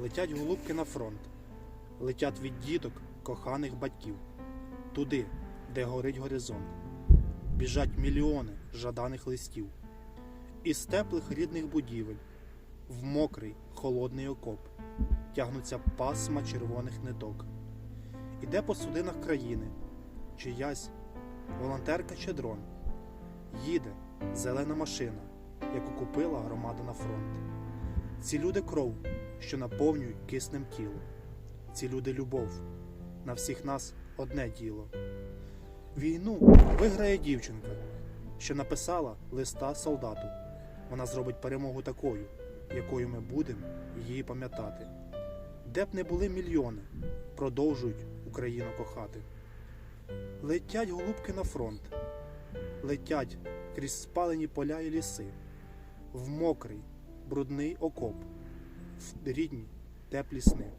Летять голубки на фронт, летять від діток коханих батьків, туди, де горить горизонт. Біжать мільйони жаданих листів. Із теплих рідних будівель, в мокрий холодний окоп, тягнуться пасма червоних ниток. Іде по судинах країни, чиясь волонтерка чи дрон. Їде зелена машина, яку купила громада на фронт. Ці люди кров, що наповнюють киснем тіло. Ці люди любов. На всіх нас одне діло. Війну виграє дівчинка, що написала листа солдату. Вона зробить перемогу такою, якою ми будемо її пам'ятати. Де б не були мільйони, продовжують Україну кохати. Летять голубки на фронт, летять крізь спалені поля і ліси, в мокрий, брудний окоп, рідні теплі сни.